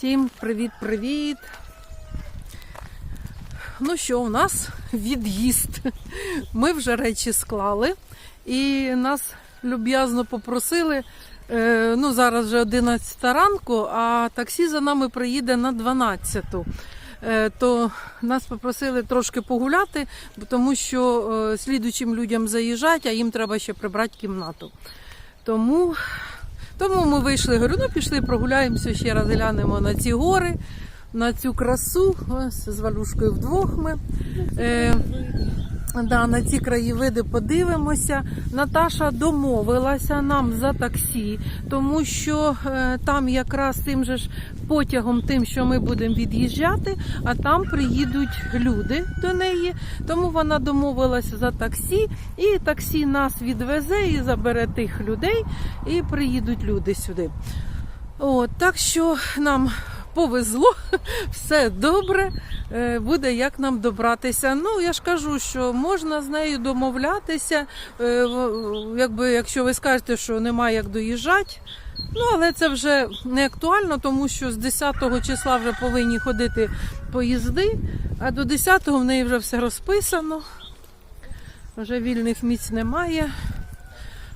Всім привіт-привіт! Ну що, у нас від'їзд. Ми вже речі склали і нас люб'язно попросили. е, Ну, зараз вже 11 ранку, а таксі за нами приїде на 12. Е, То нас попросили трошки погуляти, тому що е, слідучим людям заїжджать, а їм треба ще прибрати кімнату. Тому тому ми вийшли, говорю, ну пішли, прогуляємося ще раз глянемо на ці гори, на цю красу. Ось з Валюшкою вдвох ми. Е, да, на ці краєвиди подивимося. Наташа домовилася нам за таксі, тому що е, там якраз тим же ж потягом, тим, що ми будемо від'їжджати, а там приїдуть люди до неї. Тому вона домовилася за таксі, і таксі нас відвезе і забере тих людей, і приїдуть люди сюди. От, так що нам повезло, все добре, е, буде як нам добратися. Ну, я ж кажу, що можна з нею домовлятися, е, якби, якщо ви скажете, що немає як доїжджати. Ну, але це вже не актуально, тому що з 10 числа вже повинні ходити поїзди, а до 10 в неї вже все розписано. Вже вільних місць немає.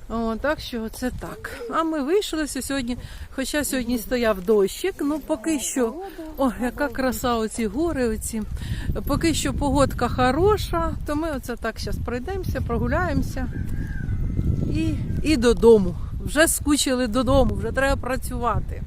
О, так що це так. А ми вийшли сьогодні, хоча сьогодні стояв дощик, ну поки що. О, яка краса оці гори. Оці. Поки що погодка хороша, то ми оце так зараз пройдемося, прогуляємося і, і додому. Вже скучили додому, вже треба працювати.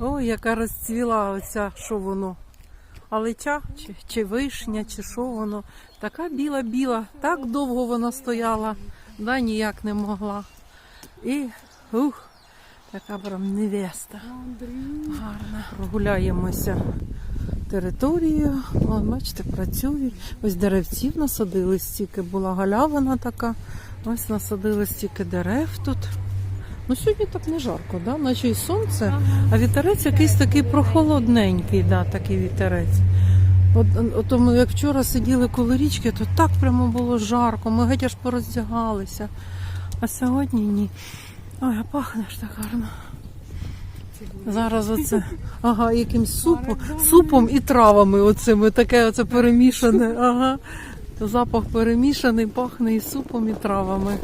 Ой, яка розцвіла оця, що воно? Алича чи, чи вишня, чи що воно. Така біла-біла, так довго вона стояла, да ніяк не могла. І ух, така прям невеста. Гарна. Прогуляємося територією. О, бачите, працюють. Ось деревців насадили стільки, була галявина така. Ось насадили стільки дерев тут. Ну сьогодні так не жарко, да? наче й сонце, а вітерець якийсь такий прохолодненький, да, такий вітерець. От, от ми як вчора сиділи коло річки, то так прямо було жарко, ми геть аж пороздягалися. А сьогодні ні. Ой, а пахне ж так гарно. Зараз оце, ага, якимсь супом, супом і травами оцими, таке оце перемішане. Ага. Запах перемішаний, пахне і супом, і травами.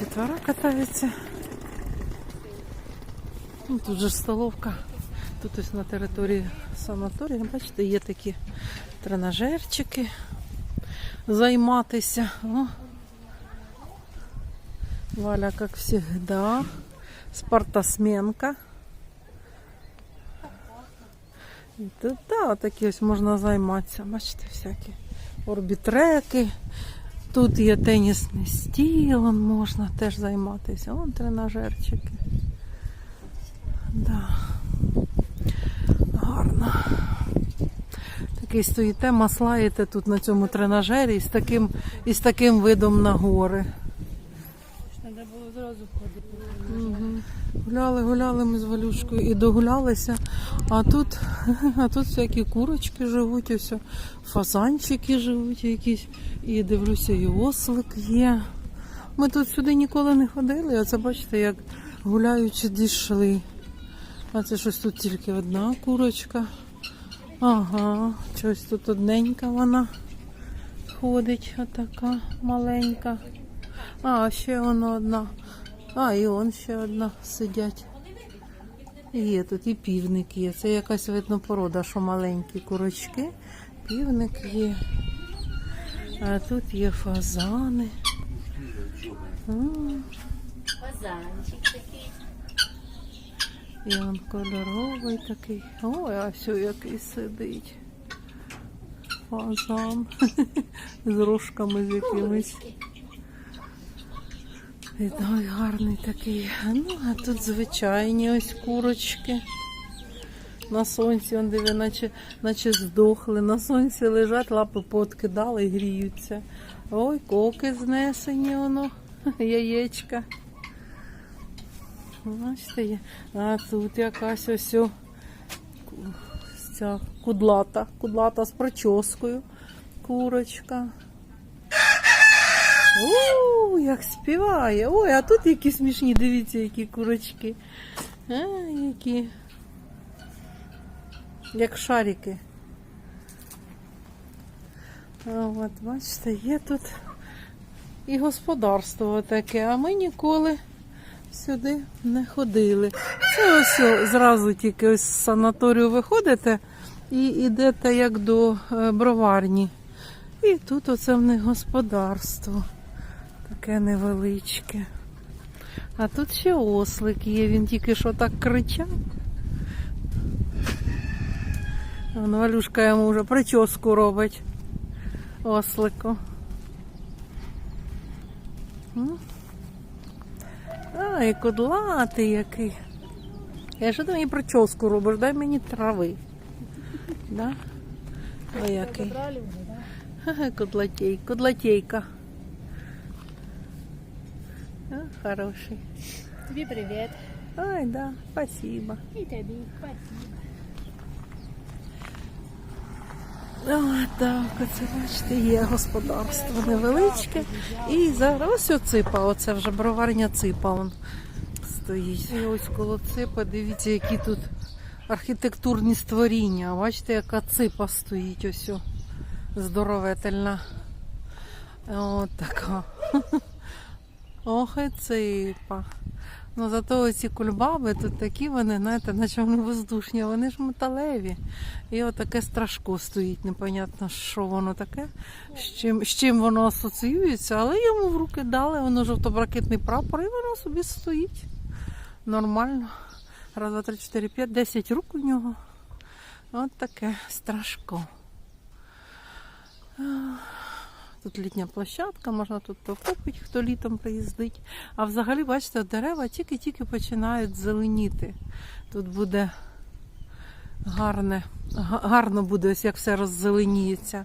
Дітвора катається. Ну, тут же столовка. Тут ось на території санаторію, бачите, є такі тренажерчики займатися. О. Валя, як завжди. Спартасменка. І тут, да, такі ось можна займатися. Бачите, всякі орбітреки. Тут є тенісний стілом, можна теж займатися. Вон тренажерчики. Да. Гарно. Такий стоїте, маслаєте тут на цьому тренажері із таким, із таким видом на гори. Треба було зразу ходити. Мгм. Гуляли, гуляли ми з Валюшкою і догулялися. А тут, а тут всякі курочки живуть, ось фазанчики живуть якісь. І дивлюся, і ослик є. Ми тут сюди ніколи не ходили, а це бачите, як гуляючи дійшли. А це щось тут тільки одна курочка. Ага, щось тут одненька вона ходить, отака маленька. А, ще вона одна. А, і он ще одна сидять. Є тут і півник є. Це якась видно порода, що маленькі курочки. Півник є. А тут є фазани. Фазанчик такий. І он кольоровий такий. Ой, а все який сидить. Фазан. З рожками з якимись. І той гарний такий. Ну, а тут звичайні ось курочки. На сонці, он диви, наче, наче здохли. На сонці лежать, лапи пооткидали і гріються. Ой, коки знесені воно, яєчка. Бачите, є. А тут якась ось о ця кудлата, кудлата з прическою. Курочка. У, як співає. Ой, а тут які смішні, дивіться, які курочки. А, які. Як шарики. А от, бачите, є тут і господарство таке, а ми ніколи сюди не ходили. Це ось зразу тільки ось з санаторію виходите і йдете як до е, броварні. І тут оце в них господарство. Таке невеличке. А тут ще ослик є, він тільки що так кричав. Вон Валюшка йому вже прическу робить. Ослику. М? Ай, кудлатий який. Я що ти мені прическу робиш? Дай мені трави. Да? Ой, який. Кудлатей, кудлатейка. Хороший. Тобі привіт. Ай, да, спасибо. І тобі. Спасибо. О, так, оце бачите, є господарство невеличке. І зараз ось оципа, оце вже броварня ципа он стоїть. І ось коло ципа, дивіться, які тут архітектурні створіння. Бачите, яка ципа стоїть ось о, здоровительна. От така. Ох, і ципа. Ну зато оці кульбаби тут такі вони, знаєте, наче вони воздушні, вони ж металеві. І отаке страшко стоїть, непонятно, що воно таке, з чим, з чим воно асоціюється, але йому в руки дали, воно жовто-блакитний прапор, і воно собі стоїть. Нормально. Раз, два, три, чотири, п'ять, десять рук у нього. От таке страшко. Тут літня площадка, можна тут покупити, хто літом приїздить. А взагалі, бачите, дерева тільки-тільки починають зеленіти. Тут буде гарне, гарно буде, ось як все роззеленіється.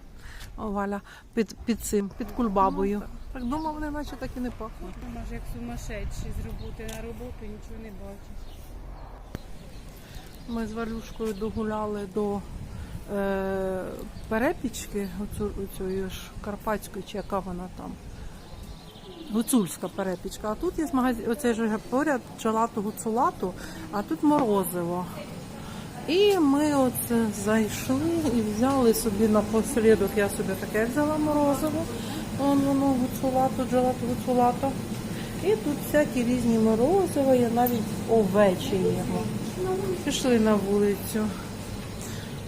О, Валя, під, під цим, під кульбабою. Так думав, вони наче так і не пахнуть. Може, як сумасшедший з роботи на роботу, нічого не бачиш. Ми з Валюшкою догуляли до перепічки, оцю, ж Карпатської, чи яка вона там. Гуцульська перепічка. А тут є магазин, оцей же поряд джелату гуцулату, а тут морозиво. І ми оце зайшли і взяли собі напослідок, я собі таке взяла морозиво. Вон воно гуцулату, джелату гуцулату. І тут всякі різні морозиво, є навіть овечі їмо. Пішли на вулицю.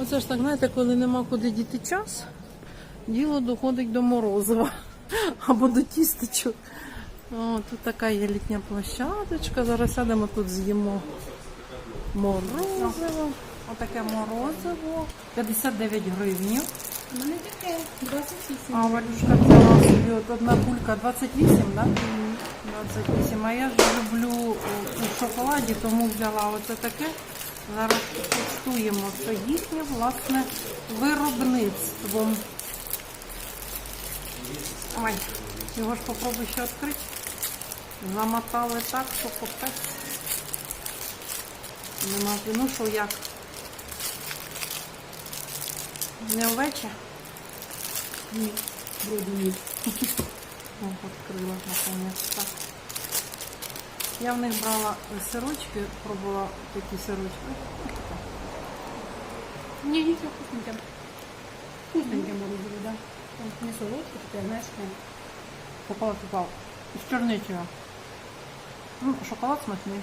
Оце ж так, знаєте, коли нема куди діти час, діло доходить до морозива або до тістечок. О, тут така є літня площадочка. Зараз сядемо тут з'їмо морозиво. Отаке морозиво. 59 гривнів. У мене таке 28. А Валюшка взяла собі от одна кулька 28, да? 28. А я ж люблю у шоколаді, тому взяла оце таке. Зараз тестуємо. Це їхнє власне виробництво. Ой, його ж попробуй ще відкрити. Замотали так, що капець. Нема. Ну що як? Не овече? Ні, вроді ні. О, відкрила наконец-то. Я в них брала сирочки, пробувала такі сирочки. Ні, ні, це вкусненьке. Вкусненьке морозиво, да. Там не солодке, таке, знаєш, прям. Попала попав. З чорничою. Ну, шоколад смачний.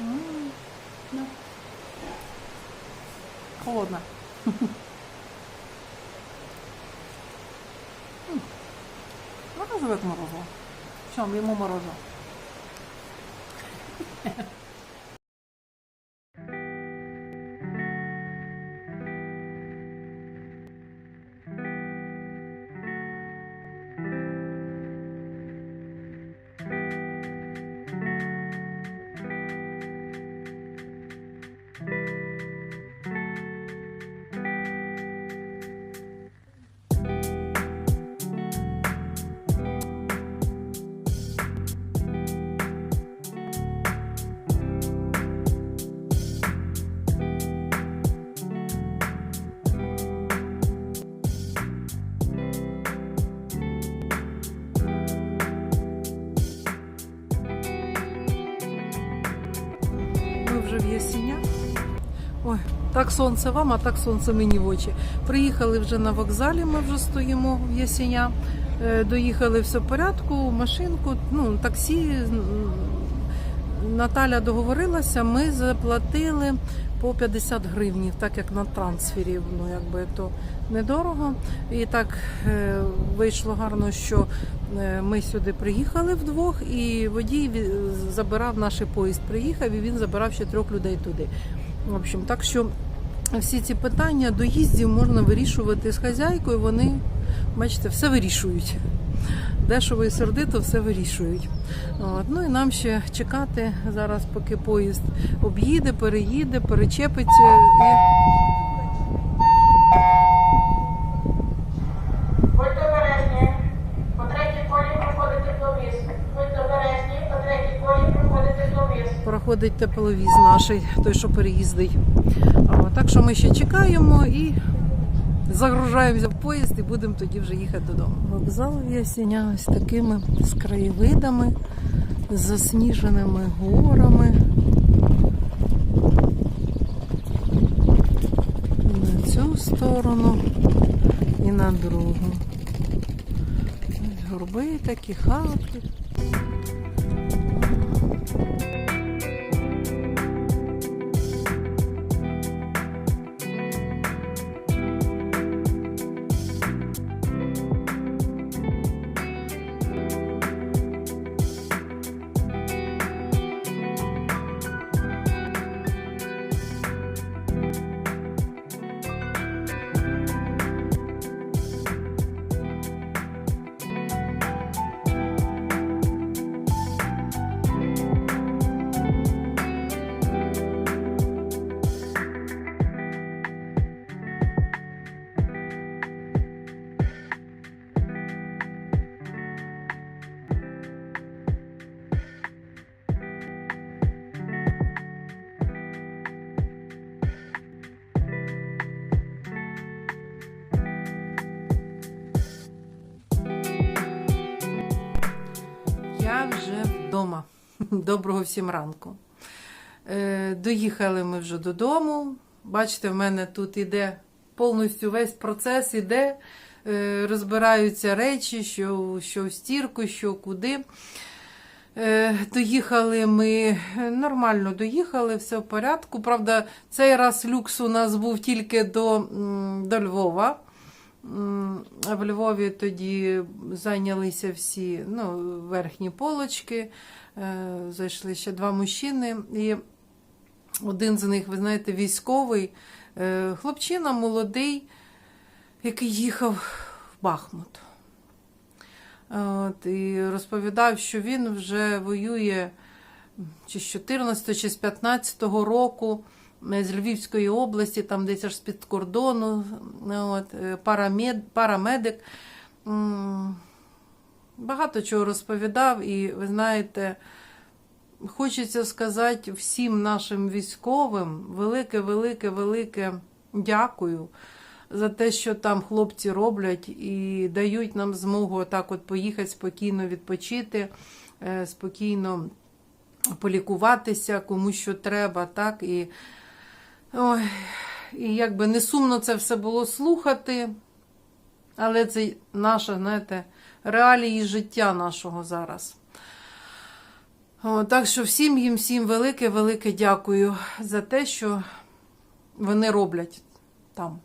М, Ну, Холодно. М, Морозиво як морозиво. Все, йому сонце вам, а так сонце мені в очі. Приїхали вже на вокзалі, ми вже стоїмо в Ясіня. Е, Доїхали все в порядку, машинку, ну, таксі. Наталя договорилася, ми заплатили по 50 гривнів, так як на трансфері, ну якби то недорого. І так е, вийшло гарно, що е, ми сюди приїхали вдвох, і водій забирав наш поїзд. Приїхав і він забирав ще трьох людей туди. В общем, так що всі ці питання доїздів можна вирішувати з хазяйкою. Вони, бачите, все вирішують. Дешево і сердито все вирішують. От. Ну і нам ще чекати зараз, поки поїзд об'їде, переїде, перечепиться. І... Будьте обережні. По третій колі проходите до. Будьте обережні, по третій колі проходите до проходить тепловіз наш, той, що переїздить. Так що ми ще чекаємо і загружаємося в поїзд і будемо тоді вже їхати додому. Вокзал Ясеня ось такими з краєвидами, з засніженими горами. На цю сторону, і на другу. Горби такі, хати. Доброго всім ранку. Е, доїхали ми вже додому. Бачите, в мене тут іде повністю весь процес іде. Е, розбираються речі, що, що в стірку, що куди. Е, доїхали ми нормально доїхали, все в порядку. Правда, цей раз люкс у нас був тільки до, до Львова. В Львові тоді зайнялися всі ну, верхні полочки. Е, Зайшли ще два мужчини. І один з них, ви знаєте, військовий, е, хлопчина молодий, який їхав в Бахмут. От, і розповідав, що він вже воює чи з 14 чи з 15 року з Львівської області, там десь аж з-під кордону, от, е, парамед, парамедик. Багато чого розповідав, і ви знаєте, хочеться сказати всім нашим військовим велике, велике, велике дякую за те, що там хлопці роблять і дають нам змогу так от поїхати спокійно відпочити, е, спокійно полікуватися, кому що треба, так і. Ой, і якби не сумно це все було слухати, але це наше, знаєте, реалії життя нашого зараз. О, так що всім їм, всім велике, велике дякую за те, що вони роблять там.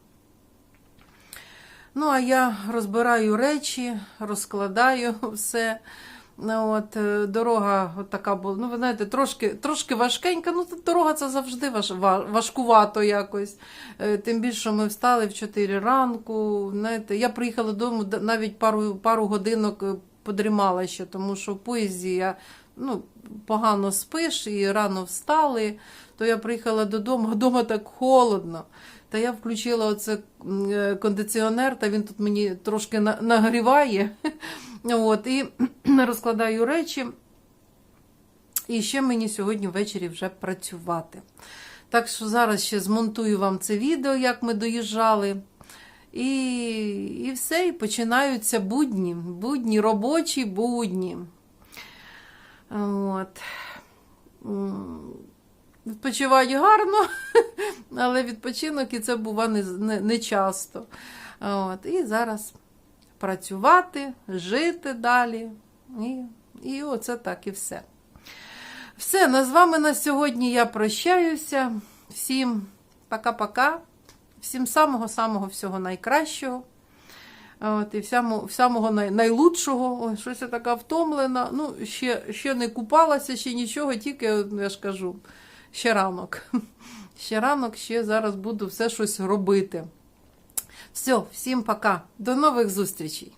Ну, а я розбираю речі, розкладаю все. Ну, от, е, дорога от така була. Ну, ви знаєте, трошки, трошки важкенька. Ну, дорога це завжди важ, важкувато якось. Е, Тим більше ми встали в 4 ранку. Знаєте, я приїхала додому навіть пару, пару годинок е, подрімала ще, тому що в поїзді я ну, погано спиш і рано встали. То я приїхала додому, а вдома так холодно. Та я включила оце е, кондиціонер, та він тут мені трошки нагріває. От, і розкладаю речі. І ще мені сьогодні ввечері вже працювати. Так що зараз ще змонтую вам це відео, як ми доїжджали. І, і все, і починаються будні. Будні, робочі будні. От. Відпочивають гарно, але відпочинок і це бува не, не, не часто. От, і зараз працювати, жити далі. І, і оце так і все. Все, на з вами на сьогодні я прощаюся. Всім пока-пока. Всім самого-самого всього найкращого. От, і всямо, самого най, найлучшого. Ой, щось я така втомлена. Ну, ще, ще не купалася, ще нічого, тільки, я ж кажу, ще ранок. Ще ранок, ще зараз буду все щось робити. Все, всім пока. До нових зустрічей.